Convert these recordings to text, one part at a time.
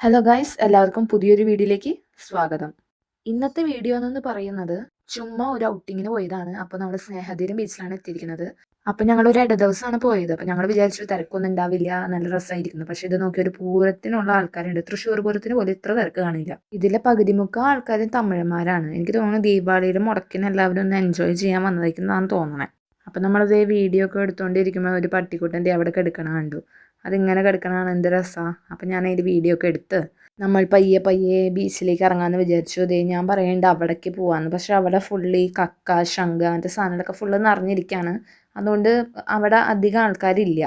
Hello guys എല്ലാവർക്കും പുതിയൊരു വീഡിയോയിലേക്ക് സ്വാഗതം. ഇന്നത്തെ വീഡിയോ എന്ന് പറയുന്നത് ചുമ്മാ ഒരു ഔട്ടിങ്ങിന് പോയതാണ്. അപ്പോൾ നമ്മൾ സ്നേഹതീരം ബീച്ചിലാണ് എത്തിയിരിക്കുന്നത്. അപ്പോൾ ഞങ്ങൾ ഒരു ഇട ദിവസമാണ് പോയത്. അപ്പോൾ ഞങ്ങൾ വിചാരിച്ചു തിരക്കൊന്നും ഉണ്ടാവില്ല നല്ല രസമായിരിക്കുന്നു പക്ഷെ ഇത് നോക്കി ഒരു പൂരത്തിനുള്ള ആൾക്കാരുണ്ട്. തൃശ്ശൂർ പൂരത്തിന് പോലും ഇത്ര തിരക്ക് കാണില്ല. ഇതിലെ പകുതി മുക്കാൽ ആൾക്കാരും തമിഴന്മാരാണ്. എനിക്ക് തോന്നുന്നു ദീപാവളിയിലും മുടക്കിന് എല്ലാവരും ഒന്ന് എൻജോയ് ചെയ്യാൻ വന്നതായിരിക്കുന്നതാണ് തോന്നണേ. അപ്പം നമ്മളത് വീഡിയോ ഒക്കെ എടുത്തുകൊണ്ടിരിക്കുമ്പോൾ ഒരു പട്ടിക്കുട്ടന്റെ അവിടെ കിടക്കണ കണ്ടു. അതിങ്ങനെ കിടക്കണതാണ് എന്ത് രസമാണ് അപ്പം ഞാൻ അതിന്റെ വീഡിയോ ഒക്കെ എടുത്ത് നമ്മൾ പയ്യെ പയ്യെ ബീച്ചിലേക്ക് ഇറങ്ങാമെന്ന് വിചാരിച്ചു. അതേ ഞാൻ പറയേണ്ട അവിടേക്ക് പോവാന്ന്. പക്ഷേ അവിടെ ഫുള്ള് കക്ക ശംഖ അങ്ങനത്തെ സാധനങ്ങളൊക്കെ ഫുള്ള് നിറഞ്ഞിരിക്കുകയാണ് അതുകൊണ്ട് അവിടെ അധികം ആൾക്കാരില്ല.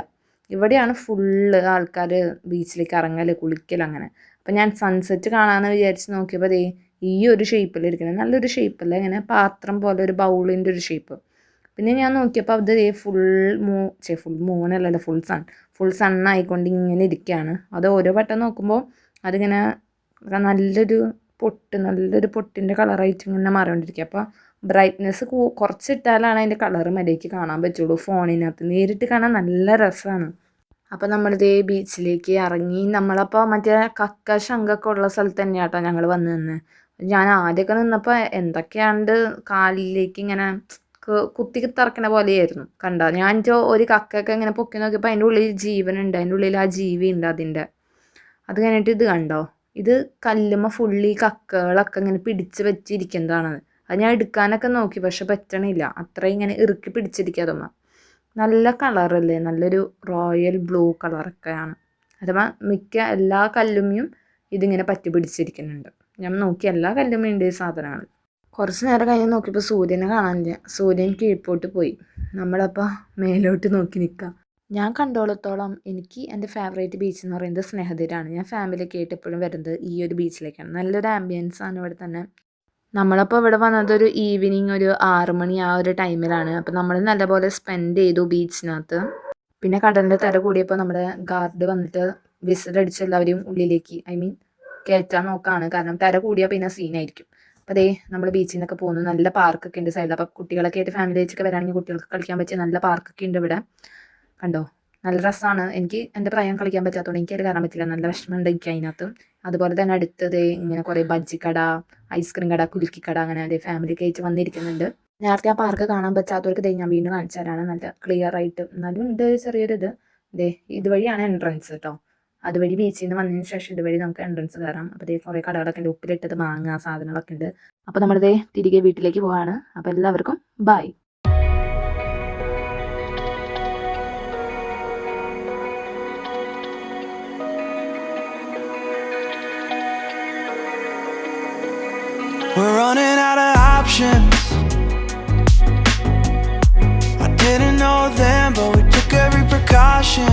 ഇവിടെയാണ് ഫുള്ള് ആൾക്കാർ ബീച്ചിലേക്ക് ഇറങ്ങൽ കുളിക്കൽ അങ്ങനെ. അപ്പം ഞാൻ സൺസെറ്റ് കാണാമെന്ന് വിചാരിച്ച് നോക്കിയപ്പോൾ അതേ ഈ ഒരു ഷേപ്പിലിരിക്കുന്നത് നല്ലൊരു ഷേപ്പല്ല ഇങ്ങനെ പാത്രം പോലെ ഒരു ബൗളിന്റെ ഒരു ഷേപ്പ് പിന്നെ ഞാൻ നോക്കിയപ്പോൾ അത് ഫുൾ മൂ ചേ ഫുൾ മൂണല്ലല്ലോ ഫുൾ സൺ ഫുൾ സണ്ണായിക്കൊണ്ട് ഇങ്ങനെ ഇരിക്കുകയാണ് അത് ഓരോ വട്ടം നോക്കുമ്പോൾ അതിങ്ങനെ നല്ലൊരു പൊട്ട് നല്ലൊരു പൊട്ടിന്റെ കളറായിട്ട് ഇങ്ങനെ മാറിക്കൊണ്ടിരിക്കുക അപ്പോൾ ബ്രൈറ്റ്നെസ് കുറച്ചിട്ടാലാണ് അതിന്റെ കളർ മര്യാദയ്ക്ക് കാണാൻ പറ്റുള്ളൂ. ഫോണിനകത്ത് നേരിട്ട് കാണാൻ നല്ല രസമാണ് അപ്പോൾ നമ്മളിതേ ബീച്ചിലേക്ക് ഇറങ്ങി നമ്മളപ്പോൾ മറ്റേ കക്ക ശങ്കൊക്കെ ഉള്ള സ്ഥലത്ത് തന്നെയാണ് തന്നെയാട്ടോ ഞങ്ങൾ വന്ന് നിന്ന്. ഞാൻ ആദ്യമൊക്കെ നിന്നപ്പോൾ എന്തൊക്കെയാണ്ട് കാലിലേക്ക് ഇങ്ങനെ കുത്തി തറക്കണ പോലെയായിരുന്നു. കണ്ട? ഞാൻ ഒരു കക്കയൊക്കെ ഇങ്ങനെ പൊക്കി നോക്കിയപ്പോൾ അതിന്റെ ഉള്ളിൽ ജീവനുണ്ട്. അതിന്റെ ഉള്ളിൽ ആ ജീവി ഉണ്ട് അതിന്റെ. അത് കഴിഞ്ഞിട്ട് ഇത് കണ്ടോ? ഇത് കല്ലുമ്മ ഫുള്ളി കക്കകളൊക്കെ ഇങ്ങനെ പിടിച്ച് വെച്ചിരിക്കുന്നതാണ്. അത് ഞാൻ എടുക്കാനൊക്കെ നോക്കി പക്ഷെ പറ്റണില്ല. അത്ര ഇങ്ങനെ ഇറുക്കി പിടിച്ചിരിക്കുക നല്ല കളറല്ലേ? നല്ലൊരു റോയൽ ബ്ലൂ കളറൊക്കെയാണ്. അഥവാ മിക്ക എല്ലാ കല്ലുമ്മയും ഇതിങ്ങനെ പറ്റി പിടിച്ചിരിക്കുന്നുണ്ട് ഞാൻ നോക്കി എല്ലാ കല്ലുമ്മയും ഉണ്ട് ഈ സാധനങ്ങൾ കുറച്ച് നേരം കഴിഞ്ഞ് നോക്കിയപ്പോൾ സൂര്യനെ കാണാനില്ല സൂര്യൻ കീഴ്പോട്ട് പോയി. നമ്മളപ്പോൾ മേലോട്ട് നോക്കി നിൽക്കാം ഞാൻ കണ്ടോളത്തോളം എനിക്ക് എന്റെ ഫേവറേറ്റ് ബീച്ച് എന്ന് പറയുന്നത് സ്നേഹതീരാണ്. ഞാൻ ഫാമിലിയൊക്കെ ആയിട്ട് എപ്പോഴും വരുന്നത് ഈ ഒരു ബീച്ചിലേക്കാണ് നല്ലൊരു ആംബിയൻസ് ആണ് ഇവിടെ തന്നെ. നമ്മളപ്പോൾ ഇവിടെ വന്നത് ഒരു ഈവനിങ് ഒരു ആറ് മണി ആ ഒരു ടൈമിലാണ് അപ്പോൾ നമ്മൾ നല്ലപോലെ സ്പെൻഡ് ചെയ്തു ബീച്ചിനകത്ത് പിന്നെ കടലിന്റെ തര കൂടിയപ്പോൾ നമ്മുടെ ഗാർഡ് വന്നിട്ട് വിസിലടിച്ച് എല്ലാവരെയും ഉള്ളിലേക്ക് ഐ മീൻ കയറ്റാൻ നോക്കാണ്. കാരണം തര കൂടിയാൽ പിന്നെ സീനായിരിക്കും അപ്പോൾ അതേ നമ്മൾ ബീച്ചിൽ നിന്നൊക്കെ പോകുന്നു നല്ല പാർക്കൊക്കെ ഉണ്ട് സൈഡിൽ അപ്പോൾ കുട്ടികളൊക്കെ ആയിട്ട് ഫാമിലി ആയിട്ടൊക്കെ വരാണെങ്കിൽ കുട്ടികൾക്ക് കളിക്കാൻ പറ്റിയ നല്ല പാർക്കൊക്കെ ഉണ്ട് ഇവിടെ. കണ്ടോ? നല്ല രസമാണ് എനിക്ക് എന്റെ പ്രായം കളിക്കാൻ പറ്റാത്തതുകൊണ്ട് എനിക്ക് അത് കാണാൻ പറ്റില്ല. നല്ല വിഷമമുണ്ട് എനിക്ക് അതിനകത്ത് അതുപോലെ തന്നെ അടുത്തത് ഇങ്ങനെ കുറേ ബജ്ജിക്കട ഐസ്ക്രീം കട കുലുക്കിക്കട അങ്ങനെ അതേ ഫാമിലി ആയിട്ട് വന്നിരിക്കുന്നുണ്ട്. നേരത്തെ ആ പാർക്ക് കാണാൻ പറ്റാത്തവർക്ക് ദേ ഞാൻ വീണ്ടും കാണിച്ചു തരാണ്. നല്ല ക്ലിയർ ആയിട്ട്. എന്നാലും ഉണ്ട് ചെറിയൊരു ഇത് ദേ ഇതുവഴിയാണ് എൻട്രൻസ് കേട്ടോ അതുവഴി ബീച്ചിൽ നിന്ന് വന്നതിന് ശേഷം ഇതുവഴി നമുക്ക് എൻട്രൻസ് കയറാം അപ്പോൾ ഇതേ കുറേ കടകളൊക്കെ ഉണ്ട് ഉപ്പിലിട്ടത് മാങ്ങ സാധനങ്ങളൊക്കെ ഉണ്ട് അപ്പോൾ നമ്മളിതേ തിരികെ വീട്ടിലേക്ക് പോവാണ് അപ്പോൾ എല്ലാവർക്കും bye We're running out of options. I didn't know then, but we took every precaution.